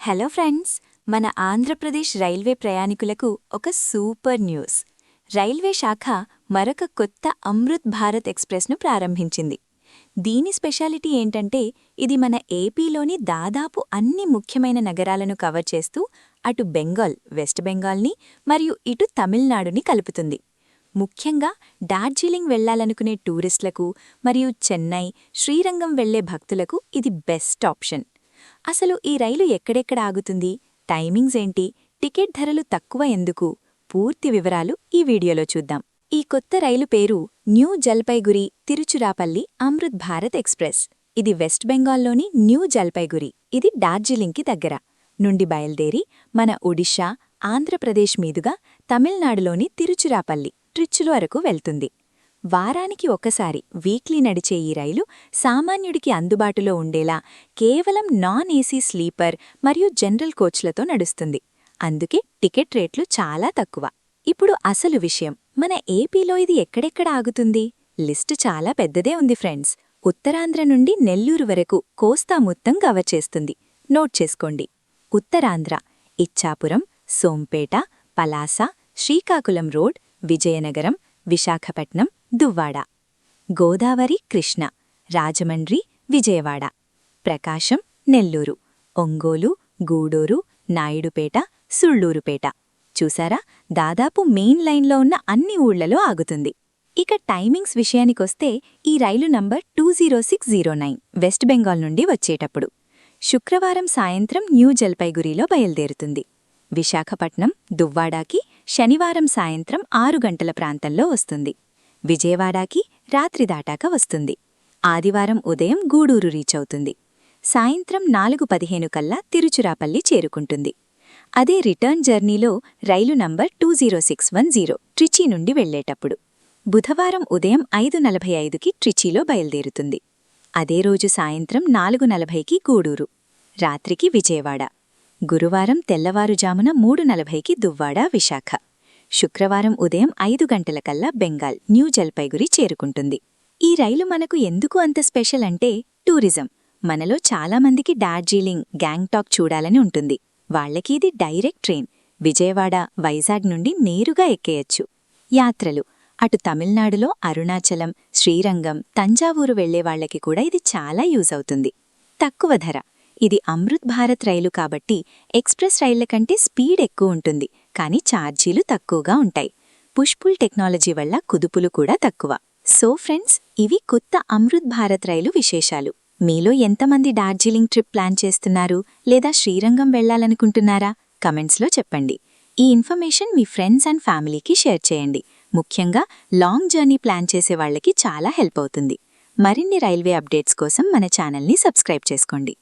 Hello friends మన Andhra Pradesh railway ప్రయాణికులకు ఒక సూపర్ న్యూస్. రైల్వే శాఖ మరొక కొత్త అమృత్ భారత్ ఎక్స్ప్రెస్ను ప్రారంభించింది. దీని స్పెషాలిటీ ఏంటంటే ఇది మన ఏపీలోని దాదాపు అన్ని ముఖ్యమైన నగరాలను కవర్ చేస్తూ అటు బెంగాల్ వెస్ట్ బెంగాల్ని మరియు ఇటు తమిళనాడుని కలుపుతుంది. ముఖ్యంగా డార్జిలింగ్ వెళ్ళాలనుకునే టూరిస్టులకు మరియు చెన్నై శ్రీరంగం వెళ్ళే భక్తులకు ఇది బెస్ట్ ఆప్షన్. అసలు ఈ రైలు ఎక్కడెక్కడ ఆగుతుంది? టైమింగ్స్ ఏంటి? టికెట్ ధరలు తక్కువ ఎందుకు? పూర్తి వివరాలు ఈ వీడియోలో చూద్దాం. ఈ కొత్త రైలు పేరు న్యూ జల్పైగురి తిరుచురాపల్లి అమృత్ భారత్ ఎక్స్ప్రెస్. ఇది వెస్ట్ బెంగాల్లోని న్యూ జల్పైగురి. ఇది డార్జిలింగ్కి దగ్గర. నుండి బయల్దేరి మన ఒడిషా ఆంధ్రప్రదేశ్ మీదుగా తమిళనాడులోని తిరుచురాపల్లి ట్రిచ్చుల వరకు వెళ్తుంది. వారానికి ఒకసారి వీక్లీ నడిచే ఈ రైలు సామాన్యుడికి అందుబాటులో ఉండేలా కేవలం నాన్ ఏసీ స్లీపర్ మరియు జనరల్ కోచ్లతో నడుస్తుంది. అందుకే టికెట్ రేట్లు చాలా తక్కువ. ఇప్పుడు అసలు విషయం మన ఏపీలో ఇది ఎక్కడెక్కడ ఆగుతుంది? లిస్టు చాలా పెద్దదే ఉంది ఫ్రెండ్స్. ఉత్తరాంధ్ర నుండి నెల్లూరు వరకు కోస్తా మొత్తం కవర్ చేస్తుంది. నోట్ చేసుకోండి. ఉత్తరాంధ్ర ఇచ్చాపురం సోంపేట పలాస శ్రీకాకుళం రోడ్ విజయనగరం విశాఖపట్నం దువ్వాడ గోదావరి కృష్ణ రాజమండ్రి విజయవాడ. ప్రకాశం నెల్లూరు ఒంగోలు గూడూరు నాయుడుపేట సుళ్ళూరుపేట. చూసారా? దాదాపు మెయిన్ లైన్లో ఉన్న అన్ని ఊళ్ళలో ఆగుతుంది. ఇక టైమింగ్స్ విషయానికొస్తే ఈ రైలు number two zero six zero nine West Bengal నుండి వచ్చేటప్పుడు. శుక్రవారం సాయంత్రం న్యూ జల్పైగురిలో బయలుదేరుతుంది. విశాఖపట్నం దువ్వాడాకి శనివారం సాయంత్రం ఆరు గంటల ప్రాంతంలో వస్తుంది. విజయవాడకి రాత్రి దాటాక వస్తుంది. ఆదివారం ఉదయం గూడూరు రీచ్ అవుతుంది. సాయంత్రం నాలుగు పదిహేను కల్లా తిరుచురాపల్లి చేరుకుంటుంది. అదే రిటర్న్ జర్నీలో రైలు number two zero six one zero Trichy నుండి వెళ్ళేటప్పుడు బుధవారం ఉదయం ఐదు నలభై ఐదుకి ట్రిచీలో బయలుదేరుతుంది. అదే రోజు సాయంత్రం నాలుగు నలభైకి గూడూరు. రాత్రికి విజయవాడ. గురువారం తెల్లవారుజామున మూడు నలభైకి దువ్వాడ విశాఖ. శుక్రవారం ఉదయం ఐదు గంటలకల్లా బెంగాల్ న్యూ జల్పైగురి చేరుకుంటుంది. ఈ రైలు మనకు ఎందుకు అంత స్పెషల్ అంటే టూరిజం. మనలో చాలామందికి డార్జీలింగ్ గ్యాంగ్టాక్ చూడాలని ఉంటుంది. వాళ్ళకి ఇది డైరెక్ట్ ట్రైన్. విజయవాడ వైజాగ్ నుండి నేరుగా ఎక్కేయచ్చు. యాత్రలు. అటు తమిళనాడులో అరుణాచలం శ్రీరంగం తంజావూరు వెళ్ళేవాళ్ళకి కూడా ఇది చాలా యూజ్ అవుతుంది. తక్కువ ధర. ఇది అమృత్ భారత్ రైలు కాబట్టి ఎక్స్ప్రెస్ రైళ్ళ కంటే స్పీడ్ ఎక్కువ ఉంటుంది. కానీ ఛార్జీలు తక్కువగా ఉంటాయి. పుష్పుల్ టెక్నాలజీ వల్ల కుదుపులు కూడా తక్కువ. సో ఫ్రెండ్స్ ఇవి కొత్త అమృత్ భారత్ రైలు విశేషాలు. మీలో ఎంతమంది డార్జిలింగ్ ట్రిప్ ప్లాన్ చేస్తున్నారు? లేదా శ్రీరంగం వెళ్ళాలనుకుంటున్నారా కమెంట్స్లో చెప్పండి. ఈ ఇన్ఫర్మేషన్ మీ ఫ్రెండ్స్ అండ్ ఫ్యామిలీకి షేర్ చేయండి. ముఖ్యంగా లాంగ్ జర్నీ ప్లాన్ చేసే వాళ్ళకి చాలా హెల్ప్ అవుతుంది. మరిన్ని రైల్వే అప్డేట్స్ కోసం మన ఛానల్ని సబ్స్క్రైబ్ చేసుకోండి.